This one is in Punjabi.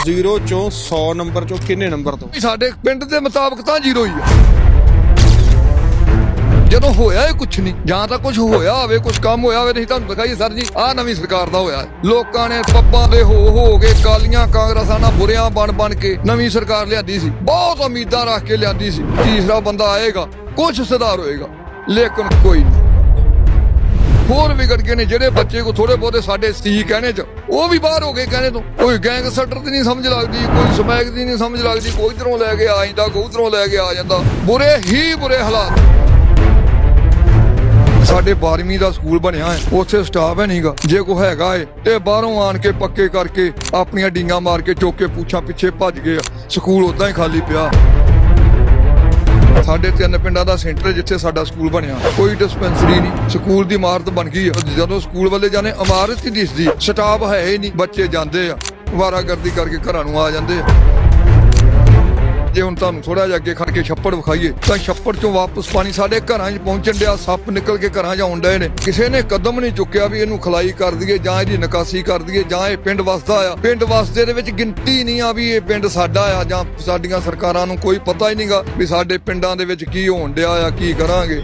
0 ਚੋਂ 100 ਨੰਬਰ ਚੋਂ ਕਿੰਨੇ ਨੰਬਰ ਤੋਂ? ਸਾਡੇ ਪਿੰਡ ਦੇ ਮੁਤਾਬਕ ਤਾਂ ਜ਼ੀਰੋ ਹੀ ਆ। ਜਦੋਂ ਹੋਇਆ ਹੀ ਕੁਛ ਨਹੀਂ, ਜਾਂ ਤਾਂ ਕੁਝ ਹੋਇਆ ਹੋਵੇ ਕੁਝ ਕੰਮ ਹੋਇਆ ਹੋਵੇ ਨਹੀਂ ਤੁਹਾਨੂੰ ਦਿਖਾਈਏ ਸਰ ਜੀ, ਆਹ ਨਵੀਂ ਸਰਕਾਰ ਦਾ ਹੋਇਆ। ਲੋਕਾਂ ਨੇ ਪੱਬਾਂ ਦੇ ਹੋ ਹੋ ਕੇ ਕਾਲੀਆਂ ਕਾਂਗਰਸਾਂ ਨਾਲ ਬੁਰਿਆਂ ਬਣ ਬਣ ਕੇ ਨਵੀਂ ਸਰਕਾਰ ਲਿਆਂਦੀ ਸੀ। ਬਹੁਤ ਉਮੀਦਾਂ ਰੱਖ ਕੇ ਲਿਆਂਦੀ ਸੀ। ਤੀਸਰਾ ਬੰਦਾ ਆਏਗਾ ਕੁਝ ਸੁਧਾਰ ਹੋਏਗਾ, ਲੇਕਿਨ ਕੋਈ ਨਹੀਂ। ਹੋਰ ਵਿਗੜ ਗਏ ਨੇ ਜਿਹੜੇ ਬੱਚੇ ਕੋ ਥੋੜੇ ਬਹੁਤੇ ਸਾਡੇ ਸੀ ਕਹਿਣੇ ਚ, ਉਹ ਵੀ ਬਾਹਰ ਹੋ ਗਏ ਕਹਿਣੇ ਤੋਂ। ਕੋਈ ਗੈਂਗਸਟਰ ਦੀ ਨਹੀਂ ਸਮਝ ਲੱਗਦੀ, ਕੋਈ ਸਮੈਕ ਦੀ ਨਹੀਂ ਸਮਝ ਲੱਗਦੀ, ਕੋਈ ਇਧਰੋਂ ਲੈ ਕੇ ਆ ਜਾਂਦਾ, ਕੋਈ ਉਧਰੋਂ ਲੈ ਕੇ ਆ ਜਾਂਦਾ। ਬੁਰੇ ਹੀ ਬੁਰੇ ਹਾਲਾਤ। ਸਾਡੇ 12ਵੀਂ ਦਾ ਸਕੂਲ ਬਣਿਆ ਹੈ, ਉੱਥੇ ਸਟਾਫ ਹੈ ਨਹੀਂਗਾ ਜੇ ਕੋ ਹੈਗਾ ਏ ਇਹ ਬਾਹਰੋਂ ਆਣ ਕੇ ਪੱਕੇ ਕਰਕੇ ਆਪਣੀਆਂ ਡੀਂਗਾਂ ਮਾਰ ਕੇ ਚੁੱਕ ਕੇ ਪੁੱਛਾਂ ਪਿੱਛੇ ਭੱਜ ਗਏ ਸਕੂਲ ਉਦਾਂ ਹੀ ਖਾਲੀ ਪਿਆ। ਸਾਡੇ ਤਿੰਨ ਪਿੰਡਾਂ ਦਾ ਸੈਂਟਰ ਜਿੱਥੇ ਸਾਡਾ ਸਕੂਲ ਬਣਿਆ। ਕੋਈ ਡਿਸਪੈਂਸਰੀ ਨਹੀਂ। ਸਕੂਲ ਦੀ ਇਮਾਰਤ ਬਣ ਗਈ ਜਦੋਂ ਸਕੂਲ ਵਾਲੇ ਜਾਣੇ ਇਮਾਰਤ ਹੀ ਦਿਸਦੀ, ਸਟਾਫ ਹੈ ਹੀ ਨਹੀਂ। ਬੱਚੇ ਜਾਂਦੇ ਆ। ਵਾਰਾਗਰਦੀ ਕਰਕੇ ਘਰਾਂ ਨੂੰ ਆ ਜਾਂਦੇ ਆ। ਜੇ ਹੁਣ ਤੁਹਾਨੂੰ ਥੋੜਾ ਜਿਹਾ ਅੱਗੇ ਖੜ ਕੇ ਛੱਪੜ ਵਿਖਾਈਏ, ਤਾਂ ਛੱਪੜ ਚੋਂ ਵਾਪਸ ਪਾਣੀ ਸਾਡੇ ਘਰਾਂ 'ਚ ਪਹੁੰਚਣ ਡਿਆ, ਸੱਪ ਨਿਕਲ ਕੇ ਘਰਾਂ 'ਚ ਆਉਣ ਡਏ ਨੇ। ਕਿਸੇ ਨੇ ਕਦਮ ਨਹੀਂ ਚੁੱਕਿਆ ਵੀ ਇਹਨੂੰ ਖਲਾਈ ਕਰ ਦਈਏ ਜਾਂ ਇਹਦੀ ਨਿਕਾਸੀ ਕਰ ਦਈਏ ਜਾਂ ਇਹ ਪਿੰਡ ਵਸਦਾ ਆ। ਪਿੰਡ ਵਸਦੇ ਦੇ ਵਿੱਚ ਗਿਣਤੀ ਨਹੀਂ ਆ ਵੀ ਇਹ ਪਿੰਡ ਸਾਡਾ ਆ ਜਾਂ ਸਾਡੀਆਂ ਸਰਕਾਰਾਂ ਨੂੰ ਕੋਈ ਪਤਾ ਹੀ ਨਹੀਂਗਾ ਵੀ ਸਾਡੇ ਪਿੰਡਾਂ ਦੇ ਵਿੱਚ ਕੀ ਹੋਣ ਡਿਆ ਆ, ਕੀ ਕਰਾਂਗੇ।